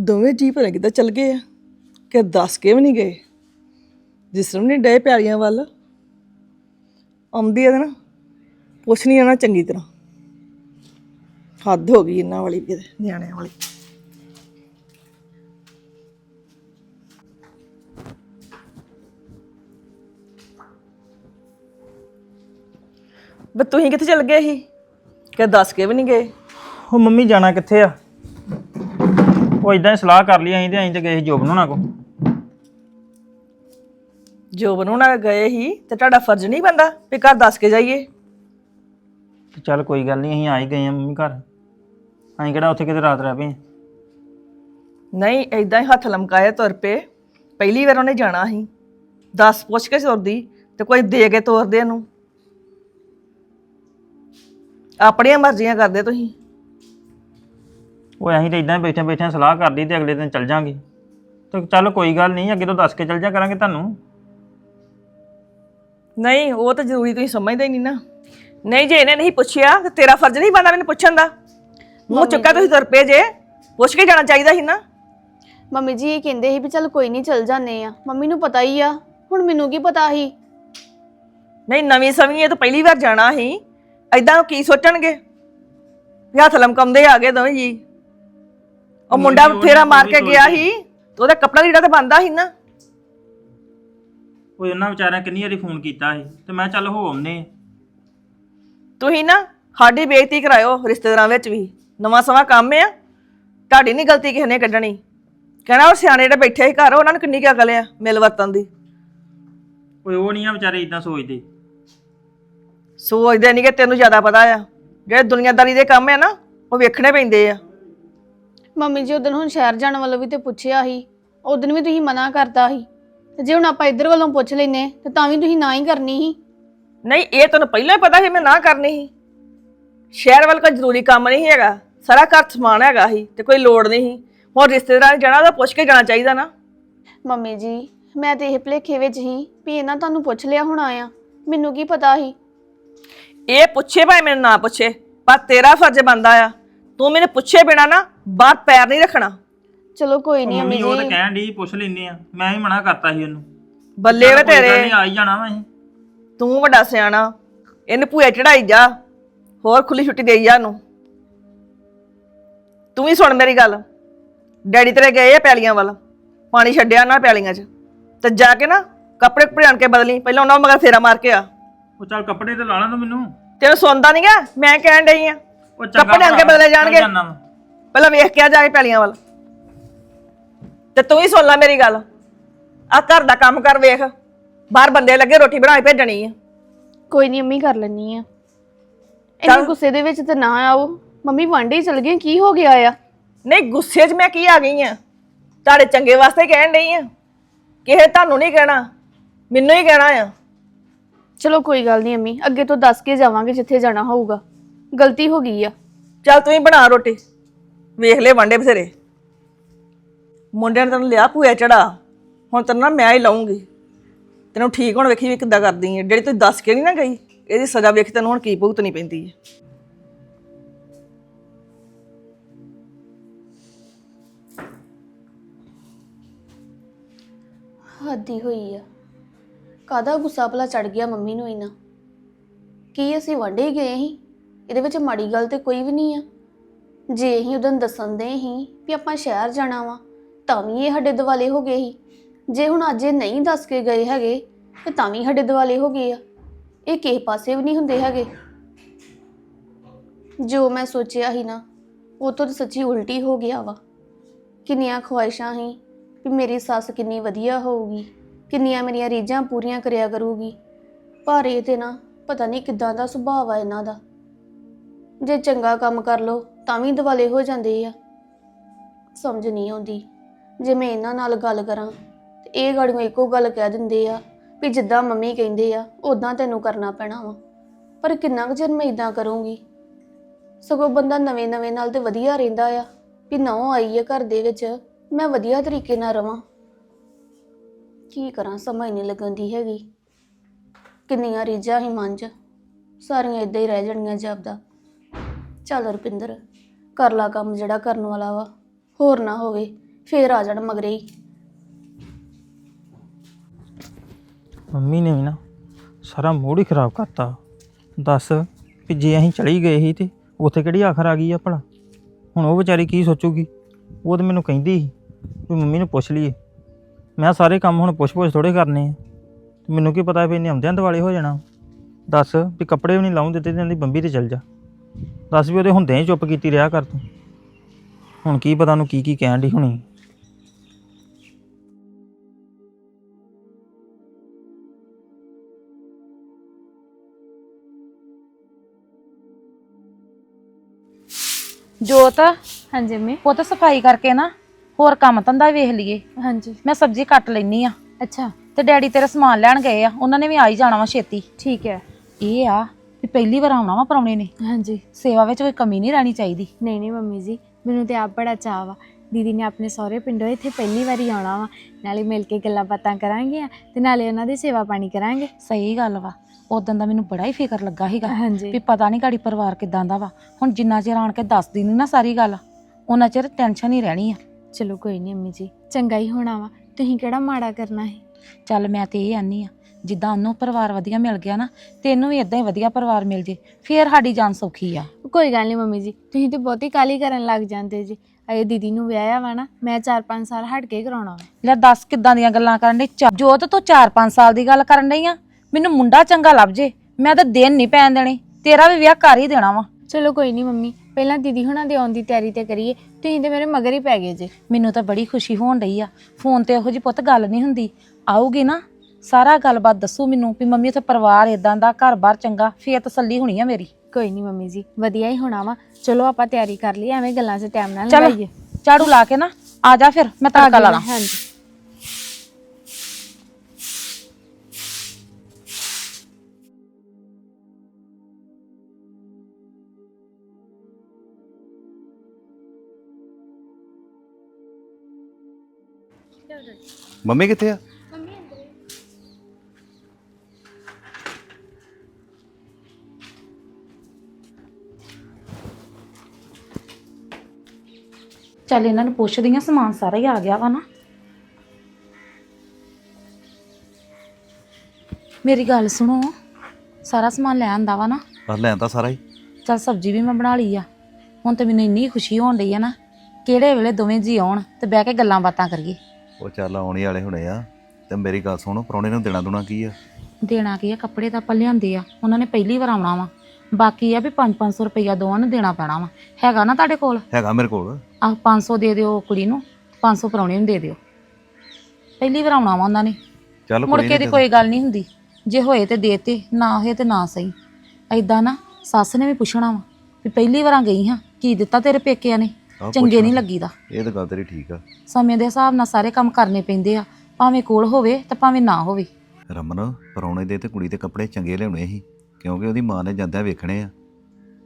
ਦੋਵੇਂ ਜੀ ਪਤਾ ਕਿੱਦਾਂ ਚੱਲ ਗਏ ਆ ਕਿ ਦੱਸ ਕੇ ਵੀ ਨਹੀਂ ਗਏ। ਜਿਸ ਤਰ੍ਹਾਂ ਨਹੀਂ ਡੇ ਪਿਆਰੀਆਂ ਵੱਲ ਆਉਂਦੀ ਆ ਨਾ ਪੁੱਛਣੀ ਆ ਨਾ ਚੰਗੀ ਤਰ੍ਹਾਂ। ਹੱਦ ਹੋ ਗਈ ਇਹਨਾਂ ਵਾਲੀ ਵੀ ਕਿਤੇ, ਨਿਆਣਿਆਂ ਵਾਲੀ। ਬਈ ਤੁਸੀਂ ਕਿੱਥੇ ਚੱਲ ਗਏ ਸੀ? ਕਿ ਦੱਸ ਕੇ ਵੀ ਨਹੀਂ ਗਏ? ਉਹ ਮੰਮੀ ਜਾਣਾ ਕਿੱਥੇ ਆ? ਉਹ ਇਦਾਂ ਹੀ ਸਲਾਹ ਕਰ ਲਈ ਅਸੀਂ ਤੇ ਅਸੀਂ ਤੇ ਗਏ ਸੀ ਜੋਬ ਨੂੰ ਨਾ ਕੋ ਜੋ ਬਣਾਉਣਾ ਗਏ ਹੀ ਤੇ ਤੁਹਾਡਾ ਫਰਜ਼ ਨਹੀਂ ਬੰਦਾ ਵੀ ਘਰ ਦੱਸ ਕੇ ਜਾਈਏ। ਤੇ ਚੱਲ ਕੋਈ ਗੱਲ ਨਹੀਂ ਅਸੀਂ ਆ ਹੀ ਗਏ ਆ ਮੰਮੀ ਘਰ। ਅਸੀਂ ਕਿਹੜਾ ਉੱਥੇ ਕਿਤੇ ਰਾਤ ਰਹਿ ਪਏ ਆਂ। ਨਹੀਂ ਐਦਾਂ ਹੀ ਹੱਥ ਲਮਕਾਇਆ ਤੁਰ ਪਏ। ਪਹਿਲੀ ਵਾਰ ਉਹਨੇ ਜਾਣਾ ਸੀ। ਦੱਸ ਪੁੱਛ ਕੇ ਤੁਰਦੀ ਤੇ ਕੋਈ ਦੇ ਕੇ ਤੋਰਦੇ ਇਹਨੂੰ ਆਪਣੀਆਂ ਮਰਜ਼ੀਆਂ ਕਰਦੇ ਤੁਸੀਂ। ਉਹ ਅਸੀਂ ਤੇ ਇਦਾਂ ਬੈਠੇ ਬੈਠੇ ਸਲਾਹ ਕਰ ਲਈ ਤੇ ਅਗਲੇ ਦਿਨ ਚੱਲ ਜਾਾਂਗੇ। ਤੇ ਚੱਲ ਕੋਈ ਗੱਲ ਨਹੀਂ ਅੱਗੇ ਤੋਂ ਦੱਸ ਕੇ ਚੱਲ ਜਾ ਕਰਾਂਗੇ ਤੁਹਾਨੂੰ। ਨਹੀਂ ਉਹ ਤਾਂ ਜ਼ਰੂਰੀ ਤੁਸੀਂ ਸਮਝਦੇ ਹੀ ਨਹੀਂ ਨਾ। ਨਹੀਂ ਜੇ ਇਹਨੇ ਨਹੀਂ ਪੁੱਛਿਆ ਤੇ ਤੇਰਾ ਫਰਜ਼ ਨਹੀਂ ਬਣਦਾ ਮੈਨੂੰ ਪੁੱਛਣ ਦਾ। ਮੂੰਹ ਚੁੱਕਾ ਤੁਸੀਂ ਤੁਰ ਪਏ ਜੇ। ਪੁੱਛ ਕੇ ਜਾਣਾ ਚਾਹੀਦਾ ਸੀ ਨਾ। ਮੰਮੀ ਜੀ ਇਹ ਕਹਿੰਦੇ ਸੀ ਵੀ ਚੱਲ ਕੋਈ ਨਹੀਂ ਚੱਲ ਜਾਂਦੇ ਆ ਮੰਮੀ ਨੂੰ ਪਤਾ ਹੀ ਆ। ਹੁਣ ਮੈਨੂੰ ਕੀ ਪਤਾ ਸੀ? ਨਹੀਂ ਨਵੀਂ ਸਵੀਂ ਇਹ ਤਾਂ ਪਹਿਲੀ ਵਾਰ ਜਾਣਾ ਸੀ। ਐਦਾਂ ਕੀ ਸੋਚਣਗੇ? ਵੀ ਹੱਥ ਲਮਕਮਦੇ ਆ ਗਏ ਦੋਵੇਂ ਜੀ। ਉਹ ਮੁੰਡਾ ਫੇਰਾ ਮਾਰ ਕੇ ਗਿਆ। ਸੀ ਤੇ ਉਹਦਾ ਕੱਪੜਾ ਲੀੜਾ ਤਾਂ ਬੰਦਾ ਸੀ ਨਾ। ਉਹ ਉਹਨਾਂ ਵਿਚਾਰਿਆਂ ਕਿੰਨੀ ਵਾਰੀ ਫੋਨ ਕੀਤਾ ਸੀ ਤੇ ਮੈਂ ਚੱਲ ਹੋ ਆਉਂਦੇ ਆਂ। ਤੁਸੀਂ ਨਾ ਸਾਡੀ ਬੇਇੱਜ਼ਤੀ ਕਰਾਇਓ ਰਿਸ਼ਤੇਦਾਰਾਂ ਵਿੱਚ ਵੀ ਨਵਾਂ ਸਮਾਂ ਕੰਮ ਆ ਤੁਹਾਡੀ ਨਹੀਂ ਗਲਤੀ ਕਿਸੇ ਨੇ ਕੱਢਣੀ। ਕਹਿਣਾ ਉਹ ਸਿਆਣੇ ਜਿਹੜੇ ਬੈਠੇ ਸੀ ਘਰ ਉਹਨਾਂ ਨੂੰ ਕਿੰਨੀ ਕੀ ਅਕਲ ਆ ਮਿਲ ਵਰਤਨ ਦੀ। ਓਏ ਉਹ ਨਹੀਂ ਆ ਵਿਚਾਰੇ ਇਦਾਂ ਸੋਚਦੇ। ਸੋਚਦੇ ਨਹੀਂ ਕਿ ਤੈਨੂੰ ਜ਼ਿਆਦਾ ਪਤਾ ਆ। ਜਿਹੜੇ ਦੁਨੀਆਦਾਰੀ ਦੇ ਕੰਮ ਆ ਨਾ ਉਹ ਵੇਖਣੇ ਪੈਂਦੇ ਆ। ਮੰਮੀ ਜੀ ਉਦੋਂ ਹੁਣ ਸ਼ਹਿਰ ਜਾਣ ਵੱਲੋਂ ਵੀ ਤੇ ਪੁੱਛਿਆ ਸੀ। ਉਦੋਂ ਵੀ ਤੁਸੀਂ ਮਨਾ ਕਰਤਾ ਸੀ। ਤੇ ਜੇ ਹੁਣ ਆਪਾਂ ਇੱਧਰ ਵੱਲੋਂ ਪੁੱਛ ਲੈਨੇ ਤੇ ਤਾਂ ਵੀ ਤੁਸੀਂ ਨਾ ਹੀ ਕਰਨੀ ਸੀ। ਨਹੀਂ ਇਹ ਤੈਨੂੰ ਪਹਿਲਾਂ ਹੀ ਪਤਾ ਸੀ ਮੈਂ ਨਾ ਕਰਨੀ ਸੀ। ਸ਼ਹਿਰ ਵੱਲ ਕੋਈ ਜ਼ਰੂਰੀ ਕੰਮ ਨਹੀਂ ਹੈਗਾ। ਸਾਰਾ ਘਰ ਸਮਾਨ ਹੈਗਾ ਸੀ ਤੇ ਕੋਈ ਲੋੜ ਨਹੀਂ ਸੀ। ਹੁਣ ਰਿਸ਼ਤੇਦਾਰਾਂ ਨੇ ਜਾਣਾ ਉਹਦਾ ਪੁੱਛ ਕੇ ਜਾਣਾ ਚਾਹੀਦਾ ਨਾ। ਮੰਮੀ ਜੀ ਮੈਂ ਤੇ ਇਹ ਭਲੇਖੇ ਵਿੱਚ ਹੀ ਵੀ ਇਹਨਾਂ ਤੁਹਾਨੂੰ ਪੁੱਛ ਲਿਆ ਹੋਣਾ ਆ। ਮੈਨੂੰ ਕੀ ਪਤਾ ਸੀ? ਇਹ ਪੁੱਛੇ ਭਾਵੇਂ ਮੈਨੂੰ ਨਾ ਪੁੱਛੇ ਪਰ ਤੇਰਾ ਫਰਜ਼ ਬਣਦਾ ਆ। ਤੂੰ ਮੈਨੂੰ ਪੁੱਛੇ ਬਿਨਾ ਨਾ ਬਾਹਰ ਪੈਰ ਨਹੀਂ ਰੱਖਣਾ। ਚਲੋ ਕੋਈ ਨਹੀਂ ਮੰਮੀ ਉਹ ਤਾਂ ਜੀ ਕਹਿਣ ਦੀ ਪੁੱਛ ਲੈਨੇ ਆ। ਮੈਂ ਹੀ ਮਨਾ ਕਰਤਾ ਸੀ ਉਹਨੂੰ। ਬੱਲੇ ਵੇ ਤੇਰੇ। ਨਹੀਂ ਆ ਹੀ ਜਾਣਾ ਵਾ ਅਸੀਂ। ਤੂੰ ਵੱਡਾ ਸਿਆਣਾ ਇਹਨੂੰ ਭੂਏ ਚੜਾਈ ਜਾ ਹੋਰ ਖੁੱਲੀ ਛੁੱਟੀ ਦੇਈ ਜਾ ਇਹਨੂੰ। ਤੂੰ ਵੀ ਸੁਣ ਮੇਰੀ ਗੱਲ। ਡੈਡੀ ਤੇਰੇ ਗਏ ਆ ਪੈਲੀਆਂ ਵੱਲ। ਪਾਣੀ ਛੱਡਿਆ ਨਾ ਪੈਲੀਆਂ 'ਚ। ਤੇ ਜਾ ਕੇ ਨਾ ਕੱਪੜੇ ਕੁਪੜੇ ਆਣ ਕੇ ਬਦਲੀ। ਪਹਿਲਾਂ ਉਹਨਾਂ ਮਗਰ ਫੇਰਾ ਮਾਰ ਕੇ ਆ। ਉਹ ਚੱਲ ਕੱਪੜੇ ਤੇ ਲਾ ਲਾਂ ਤੂੰ ਮੈਨੂੰ। ਤੈਨੂੰ ਸੁਣਦਾ ਨਹੀਂ ਗਾ? ਮੈਂ ਕਹਿਣ ਡਈ ਆ। ਉਹ ਚੰਗਾ ਕੱਪੜੇ ਆਣ ਕੇ ਬਦਲੇ ਜਾਣਗੇ। ਪਹਿਲਾਂ ਵੇਖ ਕੇ ਆ ਜਾ ਕੇ ਪੈਲੀਆਂ ਵੱਲ। ਤੇ ਤੂੰ ਹੀ ਸੁਣ ਲੈ ਮੇਰੀ ਗੱਲ। ਆ ਘਰ ਦਾ ਕੰਮ ਕਰ ਵੇਖ। ਬਾਹਰ ਬੰਦੇ ਲੱਗੇ ਰੋਟੀ ਬਣਾ ਕੇ ਭੇਜਣੀ ਆ। ਕੋਈ ਨਹੀਂ ਮੰਮੀ ਕਰ ਲੈਣੀ ਆ। ਇੰਨੇ ਗੁੱਸੇ ਦੇ ਵਿੱਚ ਤੇ ਨਾ ਆਓ। ਮੰਮੀ ਵਾਂਡੇ ਚਲ ਗਏ ਕੀ ਹੋ ਗਿਆ ਆ? ਨਹੀਂ ਗੁੱਸੇ 'ਚ ਮੈਂ ਕੀ ਆ ਗਈ ਆ? ਤੁਹਾਡੇ ਚੰਗੇ ਵਾਸਤੇ ਕਹਿਣ ਡਈ ਆ। ਕਿਸੇ ਤੁਹਾਨੂੰ ਨਹੀਂ ਕਹਿਣਾ ਮੈਨੂੰ ਹੀ ਕਹਿਣਾ ਆ। ਚਲੋ ਕੋਈ ਗੱਲ ਨਹੀਂ ਅੰਮੀ। ਅੱਗੇ ਤੋਂ ਦੱਸ ਕੇ ਜਾਵਾਂਗੇ ਜਿੱਥੇ ਜਾਣਾ ਹੋਊਗਾ। ਗਲਤੀ ਹੋ ਗਈ ਆ। ਚੱਲ ਤੂੰ ਹੀ ਬਣਾ ਰੋਟੀ। ਵੇਖ ਲੈ ਵਾਂਡੇ ਬਥੇਰੇ। ਮੁੰਡਿਆਂ ਨੇ ਤੈਨੂੰ ਲਿਆ ਭੂਆ ਚੜਾ। ਹੁਣ ਤੈਨੂੰ ਨਾ ਮੈਂ ਹੀ ਲਾਉਂਗੀ ਤੈਨੂੰ ਠੀਕ ਹੁਣ ਵੇਖੀ ਵੀ ਕਿੱਦਾਂ ਕਰਦੀ ਹੈ ਜਿਹੜੀ ਤੂੰ ਦੱਸ ਕੇ ਨਹੀਂ ਨਾ ਗਈ ਇਹਦੀ ਸਜ਼ਾ ਵੇਖ ਤੈਨੂੰ ਹੁਣ ਕੀ ਭੁਗਤਣੀ ਪੈਂਦੀ ਹੈ ਹੱਦੀ ਹੋਈ ਆ। ਕਾਦਾ ਗੁੱਸਾ ਭਲਾ ਚੜ ਗਿਆ ਮੰਮੀ ਨੂੰ ਇਹਨਾਂ ਕੀ ਅਸੀਂ ਵਾਂਡੇ ਹੀ ਗਏ ਸੀ? ਇਹਦੇ ਵਿੱਚ ਮਾੜੀ ਗੱਲ ਤੇ ਕੋਈ ਵੀ ਨਹੀਂ ਆ। ਜੇ ਅਸੀਂ ਉਦੋਂ ਦੱਸਣ ਦੇ ਹੀ ਵੀ ਆਪਾਂ ਸ਼ਹਿਰ ਜਾਣਾ ਵਾ, ਤਾਂ ਵੀ ਇਹ ਸਾਡੇ ਦਿਵਾਲੇ ਹੋ ਗਏ ਸੀ। ਜੇ ਹੁਣ ਅੱਜ ਇਹ ਨਹੀਂ ਦੱਸ ਕੇ ਗਏ ਹੈਗੇ, ਤੇ ਤਾਂ ਵੀ ਸਾਡੇ ਦਿਵਾਲੇ ਹੋ ਗਏ ਆ। ਇਹ ਕਿਸੇ ਪਾਸੇ ਵੀ ਨਹੀਂ ਹੁੰਦੇ ਹੈਗੇ। ਜੋ ਮੈਂ ਸੋਚਿਆ ਸੀ ਨਾ, ਉਹ ਤੋਂ ਤਾਂ ਸੱਚੀ ਉਲਟੀ ਹੋ ਗਿਆ ਵਾ। ਕਿੰਨੀਆਂ ਖੁਆਇਸ਼ਾਂ ਸੀ ਵੀ ਮੇਰੀ ਸੱਸ ਕਿੰਨੀ ਵਧੀਆ ਹੋਊਗੀ, ਕਿੰਨੀਆਂ ਮੇਰੀਆਂ ਰੀਝਾਂ ਪੂਰੀਆਂ ਕਰਿਆ ਕਰੂਗੀ। ਪਰ ਇਹ ਤੇ ਨਾ ਪਤਾ ਨਹੀਂ ਕਿੱਦਾਂ ਦਾ ਸੁਭਾਅ ਆ ਇਹਨਾਂ ਦਾ। ਜੇ ਚੰਗਾ ਕੰਮ ਕਰ ਲੋ ਤਾਂ ਵੀ ਦਿਵਾਲੇ ਹੋ ਜਾਂਦੇ ਆ। ਸਮਝ ਨਹੀਂ ਆਉਂਦੀ। ਜੇ ਮੈਂ ਇਹਨਾਂ ਨਾਲ ਗੱਲ ਕਰਾਂ, ਤੇ ਇਹ ਗਾੜੀਆਂ ਇੱਕੋ ਗੱਲ ਕਹਿ ਦਿੰਦੇ ਆ ਵੀ ਜਿੱਦਾਂ ਮੰਮੀ ਕਹਿੰਦੇ ਆ ਉਦਾਂ ਤੈਨੂੰ ਕਰਨਾ ਪੈਣਾ ਵਾ। ਪਰ ਕਿੰਨਾ ਕੁ ਚਿਰ ਮੈਂ ਇਦਾਂ ਕਰੂੰਗੀ? ਸਗੋਂ ਬੰਦਾ ਨਵੇਂ ਨਵੇਂ ਨਾਲ ਤੇ ਵਧੀਆ ਰਹਿੰਦਾ ਆ ਵੀ ਨੌ ਆਈ ਹੈ ਘਰ ਦੇ ਵਿੱਚ, ਮੈਂ ਵਧੀਆ ਤਰੀਕੇ ਨਾਲ ਰਵਾਂ। ਕੀ ਕਰਾਂ, ਸਮਝ ਨਹੀਂ ਲੱਗਦੀ ਹੈਗੀ। ਕਿੰਨੀਆਂ ਰੀਝਾਂ ਹੀ ਮਨ 'ਚ ਸਾਰੀਆਂ ਇਦਾਂ ਹੀ ਰਹਿ ਜਾਣੀਆਂ ਜਾਪਦਾ ਚੱਲ ਰੁਪਿੰਦਰ, ਕਰ ਲਾ ਕੰਮ ਜਿਹੜਾ ਕਰਨ ਵਾਲਾ ਵਾ, ਹੋਰ ਨਾ ਹੋਵੇ, ਫੇਰ ਆ ਜਾਣ ਮਗਰੇ ਹੀ। ਮੰਮੀ ਨੇ ਵੀ ਨਾ ਸਾਰਾ ਮੂਡ ਹੀ ਖਰਾਬ ਕਰਤਾ। ਦੱਸ ਵੀ ਜੇ ਅਸੀਂ ਚਲੀ ਗਏ ਸੀ ਤੇ ਉੱਥੇ ਕਿਹੜੀ ਆਖਰ ਆ ਗਈ ਆ ਭਲਾ? ਹੁਣ ਉਹ ਵਿਚਾਰੀ ਕੀ ਸੋਚੂਗੀ? ਉਹ ਤਾਂ ਮੈਨੂੰ ਕਹਿੰਦੀ ਸੀ ਵੀ ਮੰਮੀ ਨੂੰ ਪੁੱਛ ਲਈਏ। ਮੈਂ ਸਾਰੇ ਕੰਮ ਹੁਣ ਪੁੱਛ-ਪੁੱਛ ਥੋੜੇ ਕਰਨੇ ਆ। ਤੇ ਮੈਨੂੰ ਕੀ ਪਤਾ ਵੀ ਇਹਨੇ ਆਉਂਦਿਆਂ ਦਿਵਾਲੇ ਹੋ ਜਾਣਾ। ਦੱਸ ਵੀ ਕੱਪੜੇ ਵੀ ਨਹੀਂ ਲਾਉਣ ਦਿੱਤੇ ਤੇ ਇਹਦੀ ਬੰਬੀ ਤੇ ਚੱਲ ਜਾ। ਦੱਸ ਵੀ ਉਹਦੇ ਹੁੰਦਿਆਂ ਹੀ ਚੁੱਪ ਕੀਤੀ ਰਿਹਾ ਕਰ ਤੂੰ। ਹੁਣ ਕੀ ਪਤਾ ਉਹਨੂੰ ਕੀ ਕੀ ਕਹਿਣ ਦੀ ਹੁਣੀ। ਜੋਤ? ਹਾਂਜੀ ਮੰਮੀ। ਪੁੱਤ ਸਫ਼ਾਈ ਕਰਕੇ ਨਾ ਹੋਰ ਕੰਮ ਧੰਦਾ ਵੇਖ ਲਈਏ। ਹਾਂਜੀ। ਮੈਂ ਸਬਜ਼ੀ ਕੱਟ ਲੈਣੀ ਆ। ਅੱਛਾ। ਤੇ ਡੈਡੀ ਤੇਰਾ ਸਮਾਨ ਲੈਣ ਗਏ ਆ। ਉਹਨਾਂ ਨੇ ਵੀ ਆ ਹੀ ਜਾਣਾ ਵਾ ਛੇਤੀ। ਠੀਕ ਹੈ। ਇਹ ਆ ਵੀ ਪਹਿਲੀ ਵਾਰ ਆਉਣਾ ਵਾ ਪਰੌਣੇ ਨੇ। ਹਾਂਜੀ। ਸੇਵਾ ਵਿੱਚ ਕੋਈ ਕਮੀ ਨਹੀਂ ਰਹਿਣੀ ਚਾਹੀਦੀ। ਨਹੀਂ ਨਹੀਂ ਮੰਮੀ ਜੀ ਮੈਨੂੰ ਤੇ ਆਪ ਬੜਾ ਚਾਅ ਵਾ। ਦੀਦੀ ਨੇ ਆਪਣੇ ਸਹੁਰੇ ਪਿੰਡੋਂ ਇੱਥੇ ਪਹਿਲੀ ਵਾਰੀ ਆਉਣਾ ਵਾ। ਨਾਲੇ ਮਿਲ ਕੇ ਗੱਲਾਂ ਬਾਤਾਂ ਕਰਾਂਗੇ ਤੇ ਨਾਲੇ ਉਹਨਾਂ ਦੀ ਸੇਵਾ ਪਾਣੀ ਕਰਾਂਗੇ। ਸਹੀ ਗੱਲ ਵਾ। ਉਦੋਂ ਦਾ ਮੈਨੂੰ ਬੜਾ ਹੀ ਫਿਕਰ ਲੱਗਾ ਸੀਗਾ ਹਾਂਜੀ। ਵੀ ਪਤਾ ਨਹੀਂ ਗਾੜੀ ਪਰਿਵਾਰ ਕਿਦਾਂ ਦਾ ਵਾ। ਹੁਣ ਜਿੰਨਾ ਚਿਰ ਆਣ ਕੇ ਦੱਸਦੀ ਨਹੀਂ ਨਾ ਸਾਰੀ ਗੱਲ ਉਹਨਾਂ ਚਿਰ ਟੈਨਸ਼ਨ ਹੀ ਰਹਿਣੀ ਆ। ਚਲੋ ਕੋਈ ਨਹੀਂ ਅੰਮੀ ਜੀ ਚੰਗਾ ਹੀ ਹੋਣਾ ਵਾ। ਤੁਸੀਂ ਕਿਹੜਾ ਮਾੜਾ ਕਰਨਾ ਹੈ ਚੱਲ ਮੈਂ ਤੇ ਇਹ ਆਨੀ ਆ ਜਿੱਦਾਂ ਉਹਨੂੰ ਪਰਿਵਾਰ ਵਧੀਆ ਮਿਲ ਗਿਆ ਨਾ ਤੈਨੂੰ ਵੀ ਇਦਾਂ ਹੀ ਵਧੀਆ ਪਰਿਵਾਰ ਮਿਲ ਜੇ ਫੇਰ ਸਾਡੀ ਜਾਨ ਸੌਖੀ ਆ। ਕੋਈ ਗੱਲ ਨਹੀਂ ਮੰਮੀ ਜੀ ਤੁਸੀਂ ਤੇ ਬਹੁਤੀ ਕਾਲੀ ਕਰਨ ਲੱਗ ਜਾਂਦੇ ਜੀ। ਅਏ ਦੀਦੀ ਨੂੰ ਵਿਆਹਿਆ ਵਾ ਨਾ ਮੈਂ 4-5 ਸਾਲ ਹਟ ਕੇ ਕਰਾਉਣਾ ਵਾ। ਲੈ ਦੱਸ ਕਿੱਦਾਂ ਦੀਆਂ ਗੱਲਾਂ ਕਰਨ ਡਈ? ਚਾ- ਜੋਤ ਤੂੰ 4-5 ਸਾਲ ਦੀ ਗੱਲ ਕਰਨ ਡਈ ਆ? ਮੈਨੂੰ ਮੁੰਡਾ ਚੰਗਾ ਲੱਭ ਜੇ ਮੈਂ ਤਾਂ ਦਿਨ ਨਹੀਂ ਪੈਣ ਦੇਣੇ ਤੇਰਾ ਵੀ ਵਿਆਹ ਕਰ ਹੀ ਦੇਣਾ ਵਾ। ਚਲੋ ਕੋਈ ਨਹੀਂ ਮੰਮੀ ਪਹਿਲਾਂ ਦੀਦੀ ਹੁਣਾਂ ਦੇ ਆਉਣ ਦੀ ਤਿਆਰੀ ਤੇ ਕਰੀਏ ਤੁਸੀਂ ਤੇ ਮੇਰੇ ਮਗਰ ਹੀ ਪੈ ਗਏ ਜੇ। ਮੈਨੂੰ ਤਾਂ ਬੜੀ ਖੁਸ਼ੀ ਹੋਣ ਡਈ ਆ ਫੋਨ ਤੇ ਇਹੋ ਜੀ ਪੁੱਤ ਗੱਲ ਨਹੀਂ ਹੁੰਦੀ ਆਊਗੀ ਨਾ ਸਾਰਾ ਗੱਲਬਾਤ ਦੱਸੂ ਮੈਨੂੰ ਵੀ ਮੰਮੀ ਉੱਥੇ ਪਰਿਵਾਰ ਇਦਾਂ ਦਾ ਘਰ-ਬਾਰ ਚੰਗਾ ਫੇਰ ਤਸੱਲੀ ਹੋਣੀ ਆ ਮੇਰੀ। ਕੋਈ ਨਹੀਂ ਮੰਮੀ ਜੀ ਵਧੀਆ ਹੀ ਹੋਣਾ ਵਾ। ਚਲੋ ਆਪਾਂ ਤਿਆਰੀ ਕਰ ਲਈ ਐਵੇਂ ਗੱਲਾਂ 'ਚ ਟਾਈਮ ਨਾਲ ਚੱਲ ਲਗਾਈਏ ਝਾੜੂ ਲਾ ਕੇ ਨਾ ਆ ਜਾ ਫਿਰ ਮੈਂ ਤੜਕਾ ਲਾ ਲਾਂ। ਹਾਂਜੀ। ਮੰਮੀ ਕਿੱਥੇ ਆ? ਚੱਲ ਇਹਨਾਂ ਨੂੰ ਪੁੱਛਦੀ ਆ ਸਮਾਨ ਸਾਰਾ ਹੀ ਆ ਗਿਆ ਵਾ ਨਾ। ਮੇਰੀ ਗੱਲ ਸੁਣੋ ਸਾਰਾ ਸਮਾਨ ਲੈ ਆਂਦਾ ਵਾ ਨਾ। ਆ ਲੈਂਦਾ ਸਾਰਾ ਹੀ। ਚੱਲ ਸਬਜ਼ੀ ਵੀ ਮੈਂ ਬਣਾ ਲਈ ਆ। ਹੁਣ ਤੇ ਮੈਨੂੰ ਇੰਨੀ ਖੁਸ਼ੀ ਹੋਣ ਰਹੀ ਆ ਨਾ ਕਿਹੜੇ ਵੇਲੇ ਦੋਵੇਂ ਜੀ ਆਉਣ ਤੇ ਬਹਿ ਕੇ ਗੱਲਾਂ ਬਾਤਾਂ ਕਰੀਏ। ਉਹ ਚੱਲ ਆਉਣੇ ਵਾਲੇ ਹੁਣੇ ਆ। ਤੇ ਮੇਰੀ ਗੱਲ ਸੁਣੋ ਪਰੌਣੇ ਨੂੰ ਦੇਣਾ ਦੁਣਾ ਕੀ ਆ? ਦੇਣਾ ਕੀ ਆ? ਕੱਪੜੇ ਤਾਂ ਆਪਾਂ ਲਿਆਂਦੇ ਆ। ਉਹਨਾਂ ਨੇ ਪਹਿਲੀ ਵਾਰ ਆਉਣਾ ਵਾ। ਬਾਕੀ ਆ ਵੀ 5-500 ਰੁਪਈਆ ਦੋਵਾਂ ਨੂੰ ਦੇਣਾ ਪੈਣਾ ਵਾ। ਹੈਗਾ ਨਾ ਤੁਹਾਡੇ ਕੋਲ? ਹੈਗਾ ਮੇਰੇ ਕੋਲ। ਆਹ 500 ਦੇ ਦਿਓ ਕੁੜੀ ਨੂੰ 500 ਪਰੌਣੇ ਨੂੰ ਦੇ ਦਿਓ। ਪਹਿਲੀ ਵਾਰ ਆਉਣਾ ਵਾ ਉਹਨਾਂ ਨੇ। ਚੱਲ ਮੁੜ ਕੋਈ ਕੇ ਦੀ ਕੋਈ ਗੱਲ ਨਹੀਂ ਹੁੰਦੀ। ਜੇ ਹੋਏ ਤੇ ਦੇਤੇ ਨਾ ਹੋਏ ਤੇ ਨਾ ਸਹੀ। ਐਦਾਂ ਨਾ ਸੱਸ ਨੇ ਵੀ ਪੁੱਛਣਾ ਵਾ ਵੀ ਪਹਿਲੀ ਵਾਰਾਂ ਗਈ ਹਾਂ ਕੀ ਦਿੱਤਾ ਤੇਰੇ ਪੇਕਿਆਂ ਨੇ? ਆਹ ਚੰਗੇ ਨਹੀਂ ਲੱਗੀਦਾ। ਇਹ ਤਾਂ ਗੱਲ ਤੇਰੀ ਠੀਕ ਆ। ਸਮੇਂ ਦੇ ਹਿਸਾਬ ਨਾਲ ਸਾਰੇ ਕੰਮ ਕਰਨੇ ਪੈਂਦੇ ਆ। ਭਾਵੇਂ ਕੋਲ ਹੋਵੇ ਤੇ ਭਾਵੇਂ ਨਾ ਹੋਵੇ। ਰਮਨ ਪਰੌਣੇ ਦੇ ਤੇ ਕੁੜੀ ਦੇ ਕੱਪੜੇ ਚੰਗੇ ਲਿਆਉਣੇ ਸੀ ਕਿਉਂਕਿ ਉਹਦੀ ਮਾਂ ਨੇ ਜਾਂਦਿਆਂ ਵੇਖਣੇ ਆ।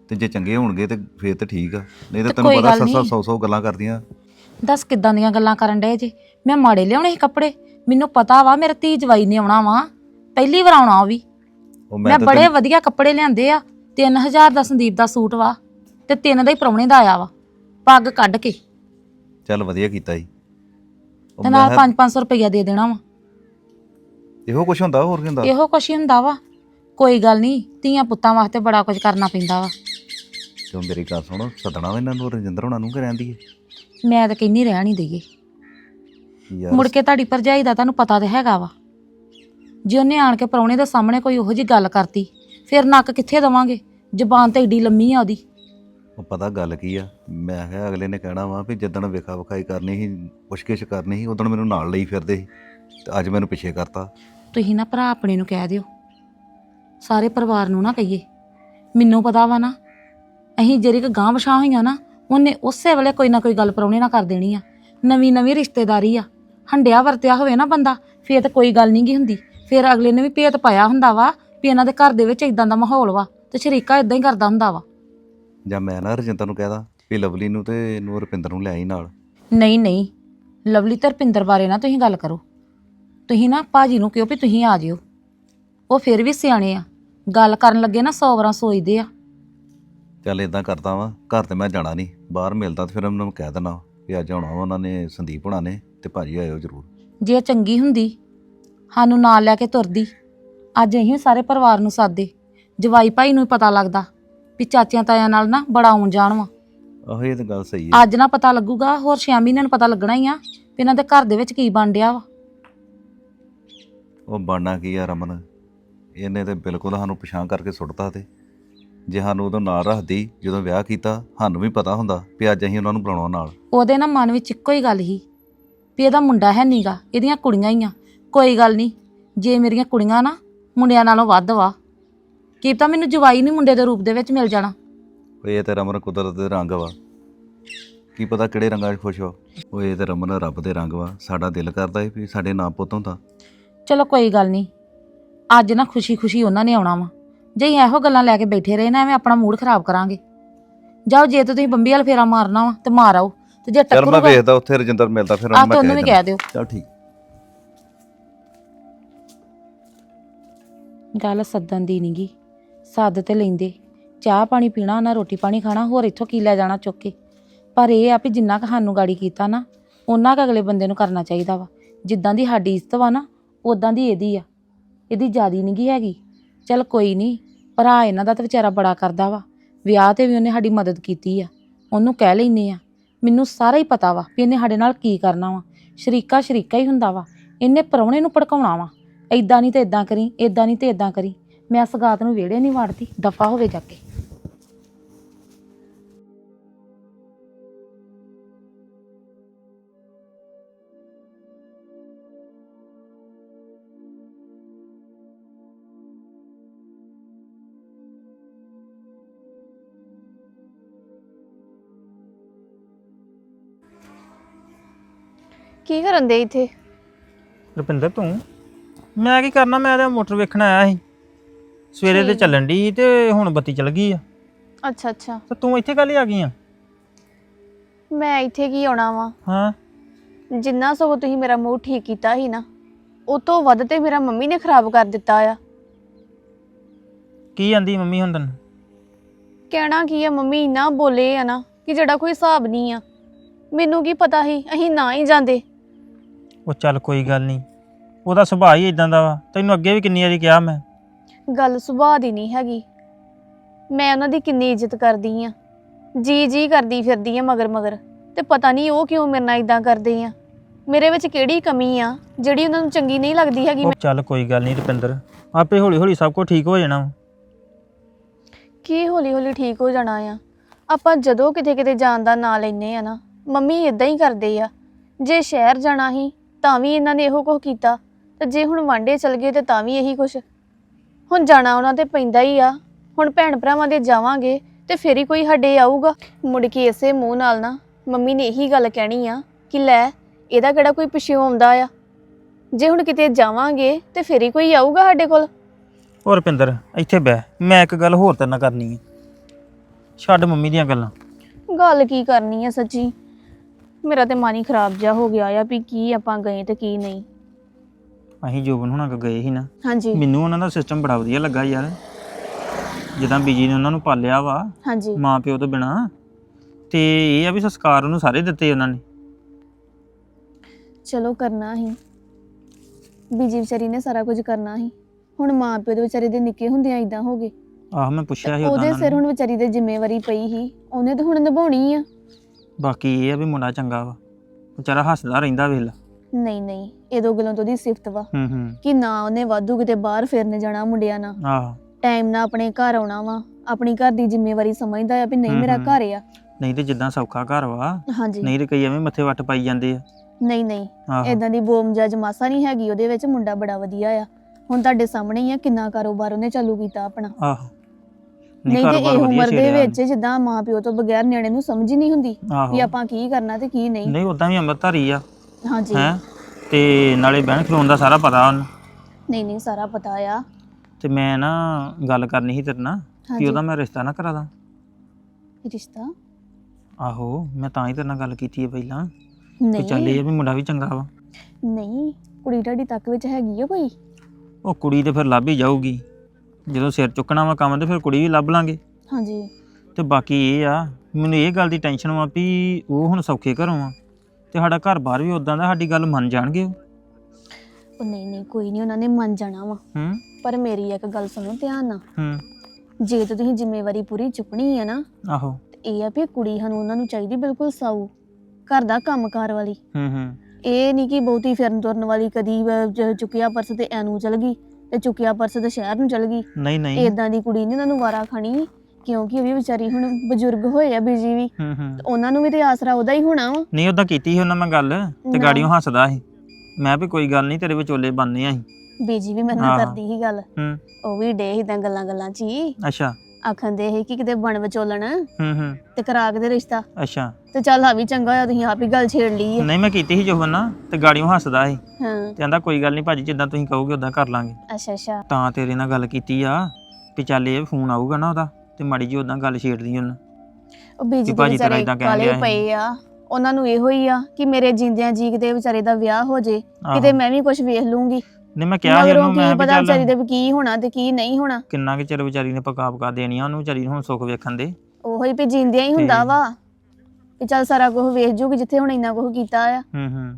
ਤੇ ਜੇ ਚੰਗੇ ਹੋਣਗੇ ਤੇ ਫੇਰ ਤਾਂ ਠੀਕ ਆ। ਨਹੀਂ ਤਾਂ ਤੇ ਤੈਨੂੰ ਕੋਈ ਪਤਾ ਗੱਲ ਸੱਸਾ ਨਹੀਂ। ਸੌ ਸੌ ਗੱਲਾਂ ਕਰਦੀਆਂ। ਦੱਸ ਕਿੱਦਾਂ ਦੀਆਂ ਗੱਲਾਂ ਕਰਨ ਡਏ ਜੇ? ਮੈਂ ਮਾੜੇ ਲਿਆਉਣੇ ਸੀ ਕੱਪੜੇ। ਮੈਨੂੰ ਪਤਾ ਵਾ ਮੇਰੇ ਧੀ ਜਵਾਈ ਨੇ ਆਉਣਾ ਵਾ। ਪਹਿਲੀ ਵਾਰ ਆਉਣਾ ਉਹ ਵੀ। ਉਹ ਮੈਂ ਤਾਂ ਬੜੇ ਤੈਨੂੰ- ਵਧੀਆ ਕੱਪੜੇ ਲਿਆਂਦੇ ਆ। 3000 ਦਾ ਸੰਦੀਪ ਦਾ ਸੂਟ ਵਾ ਤੇ ਤਿੰਨ ਦਾ ਹੀ ਪ੍ਰਾਹੁਣੇ ਦਾ ਆਇਆ ਵਾ। ਪੱਗ ਕੱਢ ਕੇ। ਚੱਲ ਵਧੀਆ ਕੀਤਾ ਸੀ। ਉਹ ਤੇ ਨਾਲ ਕਿਹਾ 5-500 ਰੁਪਈਆ ਦੇ ਦੇਣਾ ਵਾ। ਇਹੋ ਕੁਛ ਹੁੰਦਾ ਹੋਰ ਕੀ ਹੁੰਦਾ? ਇਹੋ ਕੁਛ ਹੀ ਹੁੰਦਾ ਵਾ। ਕੋਈ ਗੱਲ ਨਹੀਂ ਧੀਆਂ ਪੁੱਤਾਂ ਵਾਸਤੇ ਬੜਾ ਕੁਝ ਕਰਨਾ ਪੈਂਦਾ ਵਾ। ਤੂੰ ਮੇਰੀ ਗੱਲ ਸੁਣ? ਸਦਣਾ ਵਾ ਇਹਨਾਂ ਨੂੰ ਰਜਿੰਦਰ ਹੋਣਾ ਨੂੰ ਕਿ ਰਹਿੰਦੀ ਹੈ ਮੈਂ ਤਾਂ ਕਹਿੰਨੀ ਰਹਿਣ ਹੀ ਦਈਏ। ਯਾਰ ਮੁੜ ਕੇ ਤੁਹਾਡੀ ਭਰਜਾਈ ਦਾ ਤੁਹਾਨੂੰ ਪਤਾ ਤੇ ਹੈਗਾ ਵਾ। ਜੇ ਉਹਨੇ ਆਣ ਕੇ ਪਰੌਣੇ ਦੇ ਸਾਹਮਣੇ ਕੋਈ ਉਹੋ ਜੀ ਗੱਲ ਕਰਤੀ ਫਿਰ ਨੱਕ ਕਿੱਥੇ ਦਵਾਂਗੇ? ਜ਼ਬਾਨ ਤੇ ਏਡੀ ਲੰਮੀ ਆ ਉਹਦੀ। ਉਹ ਪਤਾ ਗੱਲ ਕੀ ਆ? ਮੈਂ ਕਿਹਾ ਅਗਲੇ ਨੇ ਕਹਿਣਾ ਵਾ ਵੀ ਜਿੱਦਣ ਵਿਖਾ ਵਿਖਾਈ ਕਰਨੀ ਸੀ ਪੁੱਛਗਿੱਛ ਕਰਨੀ ਸੀ ਉਦੋਂ ਮੈਨੂੰ ਨਾਲ ਲਈ ਫਿਰਦੇ ਸੀ। ਤੇ ਅੱਜ ਮੈਨੂੰ ਪਿੱਛੇ ਕਰਤਾ। ਤੁਸੀਂ ਨਾ ਭਰਾ ਆਪਣੇ ਨੂੰ ਕਹਿ ਦਿਓ। ਸਾਰੇ ਪਰਿਵਾਰ ਨੂੰ ਨਾ ਕਹੀਏ। ਮੈਨੂੰ ਪਤਾ ਵਾ ਨਾ ਅਸੀਂ ਜਿਹੜੀ ਕਿ ਗਾਂ ਵਛਾਂ ਹੋਈਆਂ ਨਾ ਉਹਨੇ ਉਸੇ ਵੇਲੇ ਕੋਈ ਨਾ ਕੋਈ ਗੱਲ ਪਰੌਣੇ ਨਾਲ ਕਰ ਦੇਣੀ ਆ। ਨਵੀਂ ਨਵੀਂ ਰਿਸ਼ਤੇਦਾਰੀ ਆ। ਹੰਡਿਆ ਵਰਤਿਆ ਹੋਵੇ ਨਾ ਬੰਦਾ ਫੇਰ ਤਾਂ ਕੋਈ ਗੱਲ ਨਹੀਂ ਗੀ ਹੁੰਦੀ। ਫੇਰ ਅਗਲੇ ਨੇ ਵੀ ਭੇਤ ਪਾਇਆ ਹੁੰਦਾ ਵਾ ਵੀ ਇਹਨਾਂ ਦੇ ਘਰ ਦੇ ਵਿੱਚ ਇਦਾਂ ਦਾ ਮਾਹੌਲ ਵਾ ਤੇ ਸ਼ਰੀਕਾ ਇਦਾਂ ਹੀ ਕਰਦਾ ਹੁੰਦਾ ਵਾ। ਜਾਂ ਮੈਂ ਨਾ ਰਜਿੰਦਰ ਨੂੰ ਕਹਿਦਾ ਵੀ ਲਵਲੀ ਨੂੰ ਤੇ ਨੂੰ ਰੁਪਿੰਦਰ ਨੂੰ ਲੈ ਆਈ ਨਾਲ। ਨਹੀਂ ਨਹੀਂ। ਲਵਲੀ ਤੇ ਰਪਿੰਦਰ ਬਾਰੇ ਨਾ ਤੁਸੀਂ ਗੱਲ ਕਰੋ। ਤੁਸੀਂ ਨਾ ਭਾਜੀ ਨੂੰ ਕਿਹਾ ਵੀ ਤੁਸੀਂ ਆ ਜਿਓ। ਉਹ ਫਿਰ ਵੀ ਸਿਆਣੇ ਆ। ਗੱਲ ਕਰਨ ਲੱਗੇ ਨਾ ਸੌ ਵਾਰਾਂ ਸੋਚਦੇ ਆ। ਚੱਲ ਇਦਾਂ ਕਰਦਾ ਵਾਂ ਘਰ ਤੇ ਮੈਂ ਜਾਣਾ ਨਹੀਂ ਬਾਹਰ ਮਿਲਦਾ ਤੇ ਫਿਰ ਉਹਨਾਂ ਨੂੰ ਕਹਿ ਦੇਣਾ ਵੀ ਅੱਜ ਆਉਣਾ ਵਾ ਉਹਨਾਂ ਨੇ ਸੰਦੀਪ ਹੋਣਾ ਨੇ ਤੇ ਭਾਜੀ ਆਇਓ ਜ਼ਰੂਰ। ਜੇ ਚੰਗੀ ਹੁੰਦੀ ਸਾਨੂੰ ਨਾਲ ਲੈ ਕੇ ਤੁਰਦੀ ਅੱਜ ਅਸੀਂ ਸਾਰੇ ਪਰਿਵਾਰ ਨੂੰ ਸਾਦੇ ਜਵਾਈ ਭਾਈ ਨੂੰ ਹੀ ਪਤਾ ਲੱਗਦਾ ਵੀ ਚਾਚਿਆਂ ਤਾਇਆਂ ਨਾਲ ਨਾ ਬੜਾ ਆਉਣ ਜਾਣ ਵਾ। ਆਹੋ ਇਹ ਤਾਂ ਗੱਲ ਸਹੀ ਹੈ ਅੱਜ ਨਾ ਪਤਾ ਲੱਗੂਗਾ ਹੋਰ 6 ਮਹੀਨਿਆਂ ਨੂੰ ਪਤਾ ਲੱਗਣਾ ਹੀ ਆ ਵੀ ਇਹਨਾਂ ਦੇ ਘਰ ਦੇ ਵਿੱਚ ਕੀ ਬਣ ਡਿਆ ਵਾ। ਉਹ ਬਾਣਾ ਕੀ ਆ ਰਮਨ? ਇਹਨੇ ਤੇ ਬਿਲਕੁਲ ਸਾਨੂੰ ਪਛਾਣ ਕਰਕੇ ਸੁੱਟਤਾ ਤੇ। ਜੇ ਸਾਨੂੰ ਉਦੋਂ ਨਾਲ ਰੱਖਦੀ ਜਦੋਂ ਵਿਆਹ ਕੀਤਾ ਸਾਨੂੰ ਵੀ ਪਤਾ ਹੁੰਦਾ ਵੀ ਅੱਜ ਅਸੀਂ ਉਹਨਾਂ ਨੂੰ ਬੁਲਾਉਣਾ ਨਾਲ। ਉਹਦੇ ਨਾ ਮਨ ਵਿੱਚ ਇੱਕੋ ਹੀ ਗੱਲ ਸੀ ਵੀ ਇਹਦਾ ਮੁੰਡਾ ਹੈ ਨਹੀਂਗਾ ਇਹਦੀਆਂ ਕੁੜੀਆਂ ਹੀ ਆ। ਕੋਈ ਗੱਲ ਨਹੀਂ ਜੇ ਮੇਰੀਆਂ ਕੁੜੀਆਂ ਨਾ ਮੁੰਡਿਆਂ ਨਾਲੋਂ ਵੱਧ ਵਾ। ਕੀ ਤਾਂ ਮੈਨੂੰ ਜਵਾਈ ਨਹੀਂ ਮੁੰਡੇ ਦੇ ਰੂਪ ਦੇ ਵਿੱਚ ਮਿਲ ਜਾਣਾ। ਉਹ ਇਹ ਤੇ ਰਮਨ ਕੁਦਰਤ ਦੇ ਰੰਗ ਵਾ। ਕੀ ਪਤਾ ਕਿਹੜੇ ਰੰਗਾਂ 'ਚ ਖੁਸ਼ ਹੋ। ਉਹ ਇਹ ਤੇ ਰਮਨ ਰੱਬ ਦੇ ਰੰਗ ਵਾ। ਸਾਡਾ ਦਿਲ ਕਰਦਾ ਹੈ ਵੀ ਸਾਡੇ ਨਾਂ ਪੁੱਤ ਹੁੰਦਾ। ਚਲੋ ਕੋਈ ਗੱਲ ਨਹੀਂ। ਅੱਜ ਨਾ ਖੁਸ਼ੀ-ਖੁਸ਼ੀ ਉਹਨਾਂ ਨੇ ਆਉਣਾ ਵਾ। ਜੇ ਅਸੀਂ ਇਹੋ ਗੱਲਾਂ ਲੈ ਕੇ ਬੈਠੇ ਰਹੇ ਨਾ ਐਵੇਂ ਆਪਣਾ ਮੂਡ ਖਰਾਬ ਕਰਾਂਗੇ। ਜਾਓ ਜੇ ਤਾਂ ਤੁਸੀਂ ਬੰਬੀ ਵਾਲ ਫੇਰਾ ਮਾਰਨਾ ਵਾ ਤੇ ਮਾਰ ਆਓ। ਤੇ ਜੇ ਚਲ ਮੈਂ ਟੱਕਰੂਗਾ ਵੇਖਦਾ ਉੱਥੇ ਰਜਿੰਦਰ ਮਿਲਦਾ ਫਿਰ ਆ ਤਾਂ ਉਹਨੂੰ ਵੀ ਕਹਿ ਦਿਓ। ਚਲ ਠੀਕ। ਗੱਲ ਸੱਦਣ ਦੀ ਨਹੀਂਗੀ ਸੱਦ ਤੇ ਲੈਂਦੇ। ਚਾਹ ਪਾਣੀ ਪੀਣਾ ਨਾ ਰੋਟੀ ਪਾਣੀ ਖਾਣਾ ਹੋਰ ਇੱਥੋਂ ਕੀ ਲੈ ਜਾਣਾ ਚੁੱਕ ਕੇ? ਪਰ ਇਹ ਆ ਵੀ ਜਿੰਨਾ ਕੁ ਸਾਨੂੰ ਗਾੜੀ ਕੀਤਾ ਨਾ ਉਹਨਾਂ ਕੁ ਅਗਲੇ ਬੰਦੇ ਨੂੰ ਕਰਨਾ ਚਾਹੀਦਾ ਵਾ। ਜਿੱਦਾਂ ਦੀ ਸਾਡੀ ਇੱਜ਼ਤ ਵਾ ਨਾ ਉਦਾਂ ਦੀ ਇਹਦੀ ਆ। ਇਹਦੀ ਜਿਆਦੀ ਨਹੀਂਗੀ ਹੈਗੀ। ਚਲ ਕੋਈ ਨਹੀਂ ਭਰਾ ਇਹਨਾਂ ਦਾ ਤਾਂ ਵਿਚਾਰਾ ਬੜਾ ਕਰਦਾ ਵਾ। ਵਿਆਹ ਤੇ ਵੀ ਉਹਨੇ ਸਾਡੀ ਮਦਦ ਕੀਤੀ ਆ। ਉਹਨੂੰ ਕਹਿ ਲੈਨੇ ਆ, ਮੈਨੂੰ ਸਾਰਾ ਹੀ ਪਤਾ ਵਾ ਵੀ ਇਹਨੇ ਸਾਡੇ ਨਾਲ ਕੀ ਕਰਨਾ ਵਾ। ਸ਼ਰੀਕਾ ਸ਼ਰੀਕਾ ਹੀ ਹੁੰਦਾ ਵਾ। ਇਹਨੇ ਪਰੌਣੇ ਨੂੰ ਭੜਕਾਉਣਾ ਵਾ। ਐਦਾਂ ਨਹੀਂ ਤੇ ਐਦਾਂ ਕਰੀ ਐਦਾਂ ਨਹੀਂ ਤੇ ਐਦਾਂ ਕਰੀ। ਮੈਂ ਸਗਾਤ ਨੂੰ ਵਿਹੜੇ ਨਹੀਂ ਵੜਦੀ, ਦਫਾ ਹੋਵੇ ਜਾ ਕੇ। ਕੀ ਕਰਨ ਦੇ ਇੱਥੇ? ਰੁਪਿੰਦਰ ਤੂੰ? ਮੈਂ ਕੀ ਕਰਨਾ? ਮੈਂ ਤਾਂ ਮੋਟਰ ਵੇਖਣ ਆਇਆ ਸੀ। ਸਵੇਰੇ ਤੇ ਚੱਲਣ ਦੀ ਤੇ ਹੁਣ ਬੱਤੀ ਚੱਲ ਗਈ ਆ। ਅੱਛਾ ਅੱਛਾ। ਤੇ ਤੂੰ ਇੱਥੇ ਕੱਲ ਆ ਗਈ ਆ? ਮੈਂ ਇੱਥੇ ਕੀ ਆਉਣਾ ਵਾ? ਹਾਂ। ਜਿੰਨਾ ਸਗੋਂ ਤੁਸੀਂ ਮੇਰਾ ਮੂਡ ਠੀਕ ਕੀਤਾ ਸੀ ਨਾ ਉਹ ਤੋਂ ਵੱਧ ਤੇ ਮੇਰਾ ਮੰਮੀ ਨੇ ਖਰਾਬ ਕਰ ਦਿੱਤਾ ਆ। ਕੀ ਆਂਦੀ ਮੰਮੀ ਹੁਣ ਤੈਨੂੰ? ਕਹਿਣਾ ਕੀ ਆ ਮੰਮੀ ਇੰਨਾ ਬੋਲੇ ਆ ਨਾ ਕਿ ਜਿਹੜਾ ਕੋਈ ਹਿਸਾਬ ਨਹੀਂ ਆ। ਮੈਨੂੰ ਕੀ ਪਤਾ ਸੀ ਅਸੀਂ ਨਾ ਹੀ ਜਾਂਦੇ। ਉਹ ਚੱਲ ਕੋਈ ਗੱਲ ਨਹੀਂ। ਉਹਦਾ ਸੁਭਾਅ ਹੀ ਇਦਾਂ ਦਾ ਵਾ। ਤੈਨੂੰ ਅੱਗੇ ਵੀ ਕਿੰਨੀ ਵਾਰੀ ਕਿਹਾ ਮੈਂ। ਗੱਲ ਸੁਭਾਅ ਦੀ ਨਹੀਂ ਹੈਗੀ। ਮੈਂ ਉਹਨਾਂ ਦੀ ਕਿੰਨੀ ਇੱਜ਼ਤ ਕਰਦੀ ਆ। ਜੀ ਜੀ ਕਰਦੀ ਫਿਰਦੀ ਆ ਮਗਰ ਮਗਰ। ਤੇ ਪਤਾ ਨਹੀਂ ਉਹ ਕਿਉਂ ਮੇਰੇ ਨਾਲ ਇਦਾਂ ਕਰਦੇ ਆ। ਮੇਰੇ ਵਿੱਚ ਕਿਹੜੀ ਕਮੀ ਆ ਜਿਹੜੀ ਉਹਨਾਂ ਨੂੰ ਚੰਗੀ ਨਹੀਂ ਲੱਗਦੀ ਹੈਗੀ ਉਹ ਚੱਲ ਕੋਈ ਗੱਲ ਨਹੀਂ ਰੁਪਿੰਦਰ। ਆਪੇ ਹੌਲੀ ਹੌਲੀ ਸਭ ਕੁਝ ਠੀਕ ਹੋ ਜਾਣਾ ਵਾ। ਕੀ ਹੌਲੀ ਹੌਲੀ ਠੀਕ ਹੋ ਜਾਣਾ ਆ? ਆਪਾਂ ਜਦੋਂ ਕਿਤੇ ਕਿਤੇ ਜਾਣ ਦਾ ਨਾਂ ਲੈਨੇ ਆ ਨਾ ਮੰਮੀ ਇਦਾਂ ਹੀ ਕਰਦੇ ਆ। ਜੇ ਸ਼ਹਿਰ ਜਾਣਾ ਸੀ ਤਾਂ ਵੀ ਇਹਨਾਂ ਨੇ ਇਹੋ ਕੁਝ ਕੀਤਾ। ਤੇ ਜੇ ਹੁਣ ਵਾਂਡੇ ਚਲ ਗਏ ਤੇ ਤਾਂ ਵੀ ਇਹੀ ਕੁਝ ਹੁਣ ਜਾਣਾ ਉਹਨਾਂ ਤੇ ਪੈਂਦਾ ਹੀ ਆ। ਹੁਣ ਭੈਣ ਭਰਾਵਾਂ ਦੇ ਜਾਵਾਂਗੇ ਤੇ ਫੇਰ ਹੀ ਕੋਈ ਸਾਡੇ ਆਊਗਾ। ਮੁੜ ਕੇ ਇਸੇ ਮੂੰਹ ਨਾਲ ਨਾ ਮੰਮੀ ਨੇ ਇਹੀ ਗੱਲ ਕਹਿਣੀ ਆ ਕਿ ਲੈ ਇਹਦਾ ਕਿਹੜਾ ਕੋਈ ਪਿਛਿਓਂ ਆਉਂਦਾ ਆ। ਜੇ ਹੁਣ ਕਿਤੇ ਜਾਵਾਂਗੇ ਤੇ ਫੇਰ ਹੀ ਕੋਈ ਆਊਗਾ ਸਾਡੇ ਕੋਲ। ਉਹ ਰੁਪਿੰਦਰ ਇੱਥੇ ਬਹਿ। ਮੈਂ ਇੱਕ ਗੱਲ ਹੋਰ ਤੇਰੇ ਨਾਲ ਕਰਨੀ ਹੈ ਛੱਡ ਮੰਮੀ ਦੀਆਂ ਗੱਲਾਂ। ਗੱਲ ਕੀ ਕਰਨੀ ਆ ਸੱਚੀ? ਮੇਰਾ ਤੇ ਮਨ ਹੀ ਖਰਾਬ ਜਿਹਾ ਹੋ ਗਿਆ ਆ ਵੀ ਕੀ ਆਪਾਂ ਗਏ ਤੇ ਕੀ ਨਹੀਂ। ਅਸੀਂ ਜੋਬਨ ਹੁਣਾਂ ਕੋ ਗਏ ਸੀ ਨਾ। ਹਾਂਜੀ। ਮੈਨੂੰ ਉਹਨਾਂ ਦਾ ਸਿਸਟਮ ਬੜਾ ਵਧੀਆ ਲੱਗਾ ਯਾਰ। ਜਿੱਦਾਂ ਬੀਜੀ ਨੇ ਉਹਨਾਂ ਨੂੰ ਪਾਲਿਆ ਵਾ ਹਾਂਜੀ। ਮਾਂ ਪਿਓ ਤੋਂ ਬਿਨਾ। ਤੇ ਇਹ ਆ ਵੀ ਸੰਸਕਾਰ ਉਹਨੂੰ ਸਾਰੇ ਦਿੱਤੇ ਉਹਨਾਂ ਨੇ। ਚਲੋ ਕਰਨਾ ਹੀ ਬੀਜੀ ਵਿਚਾਰੀ ਨੇ ਸਾਰਾ ਕੁਝ ਕਰਨਾ ਹੀ ਹੁਣ ਮਾਂ ਪਿਓ ਦੇ ਵਿਚਾਰੇ ਦੇ ਨਿੱਕੇ ਹੁੰਦਿਆਂ ਇਦਾਂ ਹੋ ਗਏ। ਆਹ ਮੈਂ ਪੁੱਛਿਆ ਸੀ ਉਹਦੇ ਉਹਦਾ ਸਿਰ ਹੁਣ ਵਿਚਾਰੀ ਦੇ ਜ਼ਿੰਮੇਵਾਰੀ ਪਈ ਹੀ ਉਹਨੇ ਤਾਂ ਹੁਣ ਨਿਭਾਉਣੀ ਆ। ਬਾਕੀ ਇਹ ਆ ਵੀ ਮੁੰਡਾ ਚੰਗਾ ਵਾ। ਵਿਚਾਰਾ ਹੱਸਦਾ ਰਹਿੰਦਾ ਵੇਲਾ ਨਹੀਂ ਨਹੀਂ ਇਹਦੋਂ ਗੱਲੋਂ ਤੋਂ ਦੀ ਸਿਫਤ ਵਾ। ਹੂੰ ਹੂੰ। ਕਿ ਨਾ ਉਹਨੇ ਵਾਧੂ ਕਿਤੇ ਬਾਹਰ ਫਿਰਨ ਜਾਣਾ ਮੁੰਡਿਆਂ ਨਾਲ। ਆਹ। ਟਾਈਮ ਨਾਲ ਆਪਣੇ ਘਰ ਆਉਣਾ ਵਾ। ਆਪਣੀ ਘਰ ਦੀ ਜ਼ਿੰਮੇਵਾਰੀ ਸਮਝਦਾ ਆ ਵੀ ਨਹੀਂ ਮੇਰਾ। ਘਰ ਆ। ਨਹੀਂ ਤੇ ਜਿੱਦਾਂ ਸੌਖਾ ਘਰ ਵਾ। ਹਾਂਜੀ। ਨਹੀਂ ਤੇ ਕਈ ਐਵੇਂ ਮੱਥੇ ਵੱਟ ਪਾਈ ਜਾਂਦੇ ਆ। ਨਹੀਂ ਨਹੀਂ। ਆਹੋ। ਇਦਾਂ ਦੀ ਬੋਮ ਜੱਜ ਮਾਸਾ ਨਹੀਂ ਹੈਗੀ ਉਹਦੇ ਵਿੱਚ ਮੁੰਡਾ ਬੜਾ ਵਧੀਆ ਆ। ਹੁਣ ਤੁਹਾਡੇ ਸਾਹਮਣੇ ਹੀ ਆ ਕਿੰਨਾ ਕਾਰੋਬਾਰ ਉਹਨੇ ਚਾਲੂ ਕੀਤਾ ਆਪਣਾ। ਆਹੋ। ਨਹੀਂ ਤੇ ਕਾਰੋਬਾਰ ਇਹ ਵਧੀਆ ਉਮਰ ਦੇ ਛੇੜਿਆ। ਵਿੱਚ ਜਿੱਦਾਂ ਮਾਂ ਪਿਓ ਤੋਂ ਬਗੈਰ ਨਿਆਣੇ ਨੂੰ ਸਮਝ ਹੀ ਨਹੀਂ ਹੁੰਦੀ ਵੀ ਆਹੋ। ਆਪਾਂ ਕੀ ਕਰਨਾ ਤੇ ਕੀ ਨਹੀਂ। ਨਹੀਂ ਉਦਾਂ ਵੀ ਅੰਮ੍ਰਿਤਧਾਰੀ ਆ। ਹਾਂਜੀ। ਹੈ? ਤੇ ਨਾਲੇ ਬਹਿਣ ਖਲੋਣ ਦਾ ਸਾਰਾ ਪਤਾ ਉਹਨੂੰ। ਨਹੀਂ ਨਹੀਂ ਸਾਰਾ ਪਤਾ ਆ। ਤੇ ਮੈਂ ਨਾ ਗੱਲ ਕਰਨੀ ਸੀ ਤੇਰੇ ਨਾਲ ਕਿ ਹਾਂਜੀ। ਉਹਦਾ ਮੈਂ ਰਿਸ਼ਤਾ ਨਾ ਕਰਾ ਦਾਂ। ਰਿਸ਼ਤਾ? ਆਹੋ ਮੈਂ ਤਾਂ ਹੀ ਤੇਰੇ ਨਾਲ ਗੱਲ ਕੀਤੀ ਹੈ ਪਹਿਲਾਂ। ਕਿ ਚੱਲ ਨਹੀਂ। ਇਹ ਆ ਵੀ ਮੁੰਡਾ ਵੀ ਚੰਗਾ ਵਾ। ਨਹੀਂ ਕੁੜੀ ਤੁਹਾਡੀ ਤੱਕ ਵਿੱਚ ਹੈਗੀ ਆ ਕੋਈ? ਉਹ ਕੁੜੀ ਤੇ ਫਿਰ ਲੱਭ ਹੀ ਜਾਊਗੀ। ਜਦੋਂ ਸਿਰ ਚੁੱਕਣਾ ਵਾ ਕੰਮ ਤੇ ਫਿਰ ਕੁੜੀ ਵੀ ਲੱਭ ਲਾਂਗੇ। ਹਾਂਜੀ। ਤੇ ਬਾਕੀ ਇਹ ਆ ਮੈਨੂੰ ਇਹ ਗੱਲ ਦੀ ਟੈਨਸ਼ਨ ਵਾ ਵੀ ਉਹ ਹੁਣ ਸੌਖੇ ਘਰੋਂ ਆ ਤੇ ਸਾਡਾ ਘਰ ਬਾਹਰ ਵੀ ਉਦਾਂ ਦਾ ਸਾਡੀ ਗੱਲ ਮੰਨ ਜਾਣਗੇ ਉਹ? ਉਹ ਨਹੀਂ ਨਹੀਂ ਕੋਈ ਨਹੀਂ ਉਹਨਾਂ ਨੇ ਮੰਨ ਜਾਣਾ ਵਾ। ਹੂੰ? ਪਰ ਮੇਰੀ ਇੱਕ ਗੱਲ ਸੁਣੋ ਧਿਆਨ ਨਾਲ। ਹੂੰ। ਜੇ ਤਾਂ ਤੁਸੀਂ ਜ਼ਿੰਮੇਵਾਰੀ ਪੂਰੀ ਚੁੱਕਣੀ ਹੈ ਨਾ ਆਹੋ। ਤੇ ਇਹ ਆ ਵੀ ਕੁੜੀ ਸਾਨੂੰ ਉਹਨਾਂ ਨੂੰ ਚਾਹੀਦੀ ਬਿਲਕੁਲ ਸਾਊ ਘਰ ਦਾ ਕੰਮਕਾਰ ਵਾਲੀ। ਹੂੰ ਹੂੰ। ਇਹ ਨਹੀਂ ਕਿ ਬਹੁਤੀ ਫਿਰਨ ਤੁਰਨ ਵਾਲੀ ਕਦੀ ਅਹ, ਜ- ਚੁੱਕਿਆ ਪਰਸ ਤੇ ਐਨੂੰ ਚਲ ਗਈ। ਤੇ ਚੁੱਕਿਆ ਪਰਸ ਤੇ ਸ਼ਹਿਰ ਨੂੰ ਚਲ ਗਈ। ਨਹੀਂ ਨਹੀਂ। ਇਦਾਂ ਦੀ ਕੁੜੀ ਨਹੀਂ ਉਹਨਾਂ ਨੂੰ ਵਾਰਾ ਖਾਣੀ ਕਿਉਂਕਿ ਉਹ ਵੀ ਵਿਚਾਰੀ ਹੁਣ ਬਜ਼ੁਰਗ ਹੋਏ ਆ ਬੀਜੀ ਵੀ। ਹੂੰ ਹੂੰ। ਤੇ ਉਹਨਾਂ ਨੂੰ ਵੀ ਤੇ ਆਸਰਾ ਉਹਦਾ ਹੀ ਹੋਣਾ ਵਾ। ਨਹੀਂ ਉਦਾਂ ਕੀਤੀ ਸੀ ਉਹਨਾਂ ਮੈਂ ਗੱਲ ਤੇ ਨਾ। ਹੱਸਦਾ ਸੀ। ਮੈਂ ਵੀ ਕੋਈ ਗੱਲ ਨਹੀਂ ਤੇਰੇ ਵਿਚੋਲੇ ਬੰਨੇ ਆ ਅਸੀਂ। ਬੀਜੀ ਵੀ ਹਾਂ। ਕਰਦੀ ਸੀ ਗੱਲ। ਹੂੰ। ਉਹ ਵੀ ਡੇ ਇਦਾਂ ਗੱਲਾਂ ਗੱਲਾਂ ਚ ਹੀ। ਅੱਛਾ। ਆਖਣ ਦੇ ਸੀ ਕਿ ਕਿਤੇ ਬਣ ਵਿਚੋਲਣ ਹੂੰ ਹੂੰ। ਤੇ ਕਰਾ ਕੇ ਦੇ ਰਿਸ਼ਤਾ। ਅੱਛਾ। ਤੇ ਚੱਲ ਆ ਵੀ ਚੰਗਾ ਹੋਇਆ ਤੁਸੀਂ ਆਪ ਹੀ ਗੱਲ ਛੇੜ ਲਈ ਹੈ ਨਹੀਂ ਮੈਂ ਕੀਤੀ ਸੀ ਜੋਬਨ ਤੇ ਗਾੜੀਆਂ ਹੱਸਦਾ ਸੀ। ਹਾਂ। ਤੇ ਕਹਿੰਦਾ ਕੋਈ ਗੱਲ ਨਹੀਂ ਭਾਜੀ ਜਿੱਦਾਂ ਤੁਸੀਂ ਕਹੋਗੇ ਉਦਾਂ ਕਰ ਲਾਂਗੇ। ਅੱਛਾ ਅੱਛਾ। ਤਾਂ ਤੇਰੇ ਨਾਲ ਗੱਲ ਕੀਤੀ ਆ ਵੀ ਚੱਲ ਇਹ ਫੋਨ ਆਊਗਾ ਨਾ ਉਹਦਾ ਤੇ ਮਾੜੀ ਜੀ ਉਦਾਂ ਗੱਲ ਛੇੜਦੀ ਉਹਨੂੰ। ਉਹ ਬੀਜੀ ਦੇ ਭਾਜੀ ਤੇਰਾ ਵਿਚਾਰੇ ਏਦਾਂ ਕਹਿਣ ਕਾਲੇ ਡਿਆ ਸੀ। ਪਏ ਆ। ਉਹਨਾਂ ਨੂੰ ਇਹੋ ਹੀ ਆ ਕਿ ਮੇਰੇ ਜਿੰਦਿਆਂ ਜੀ ਕਿਤੇ ਵਿਚਾਰੇ ਦਾ ਵਿਆਹ ਹੋ ਜੇ। ਆਹੋ। ਕਿਤੇ ਮੈਂ ਵੀ ਕੁਝ ਵੇਖ ਲੂੰਗੀ। ਨਹੀਂ ਮੈਂ ਕਿਹਾ ਸੀ ਮਗਰੋਂ ਉਹਨੂੰ ਮੈਂ ਵੀ ਪਤਾ ਵਿਚਾਰੀ ਚੱਲ ਦੇ ਵੀ ਕੀ ਹੋਣਾ ਤੇ ਕੀ ਨਹੀਂ ਹੋਣਾ। ਕਿੰਨਾ ਕਿ ਚਿਰ ਵਿਚਾਰੀ ਨੇ ਪਕਾ ਪਕਾ ਦੇਣੀਆਂ ਉਹਨੂੰ ਵਿਚਾਰੀ ਨੂੰ ਹੁਣ ਸੁੱਖ ਵੇਖਣ ਦੇ। ਉਹੋ ਹੀ ਵੀ ਜਿੰਦਿਆਂ ਹੀ ਹੁੰਦਾ ਵਾ। ਕਿ ਚੱਲ ਸਾਰਾ ਕੁਝ ਵੇਖ ਜੂਗੀ ਜਿੱਥੇ ਹੁਣ ਇੰਨਾ ਕੁਝ ਕੀਤਾ ਆ। ਹੂੰ ਹੂੰ।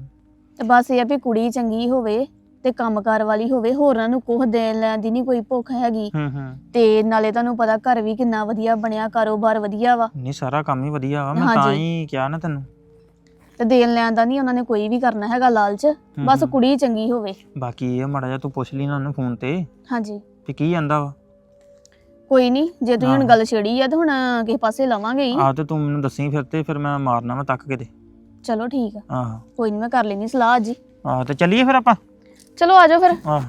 ਤੇ ਬਸ ਇਹ ਆ ਵੀ ਕੁੜੀ ਚੰਗੀ ਹੋਵੇ ਤੇ ਕੰਮਕਾਰ ਵਾਲੀ ਹੋਵੇ ਹੋਰਾਂ ਨੂੰ ਕੁਝ ਦੇਣ ਲੈਣ ਦੀ ਨਹੀਂ ਕੋਈ ਭੁੱਖ ਹੈਗੀ। ਹੂੰ ਹੂੰ। ਤੇ ਨਾਲੇ ਤੁਹਾਨੂੰ ਪਤਾ ਘਰ ਵੀ ਕਿੰਨਾ ਵਧੀਆ ਬਣਿਆ ਕਾਰੋਬਾਰ ਵਧੀਆ ਵਾ। ਨਹੀਂ ਸਾਰਾ ਕੰਮ ਹੀ ਵਧੀਆ ਵਾ ਮੈਂ ਤਾਂ ਹਾਂਜੀ। ਹੀ ਕਿਹਾ ਨਾ ਤੈਨੂੰ। ਤੇ ਦੇਣ ਲੈਣ ਦਾ ਨਹੀਂ ਉਹਨਾਂ ਨੇ ਕੋਈ ਵੀ ਕਰਨਾ ਹੈਗਾ ਲਾਲਚ ਬਸ ਹਮ। ਕੁੜੀ ਚੰਗੀ ਹੋਵੇ। ਬਾਕੀ ਇਹ ਮਾੜਾ ਜਿਹਾ ਤੂੰ ਪੁੱਛ ਲਈ ਨਾ ਉਹਨੂੰ ਫੋਨ ਤੇ ਹਾਂਜੀ। ਵੀ ਕੀ ਜਾਂਦਾ ਵਾ? ਕੋਈ ਨਹੀਂ ਜੇ ਤੁਸੀਂ ਹੁਣ। ਗੱਲ ਛੇੜੀ ਆ ਤੇ ਹੁਣ ਕਿਸੇ ਪਾਸੇ ਲਵਾਂਗੇ ਹੀ। ਆਹ ਤੇ ਤੂੰ ਮੈਨੂੰ ਦੱਸੀ ਫਿਰ ਤੇ ਫਿਰ ਮੈਂ ਮਾਰਨਾ ਵਾ ਤੱਕ ਕਿਤੇ। ਚਲੋ ਠੀਕ ਆ। ਆਹ। ਕੋਈ ਨਹੀਂ ਮੈਂ ਕਰ ਲੈਣੀ ਸਲਾਹ ਅੱਜ ਹੀ। ਆਹ ਤੇ ਚੱਲੀਏ ਫਿਰ ਆਪਾਂ? ਚਲੋ ਆ ਜਾਓ ਫਿਰ। ਆਹ।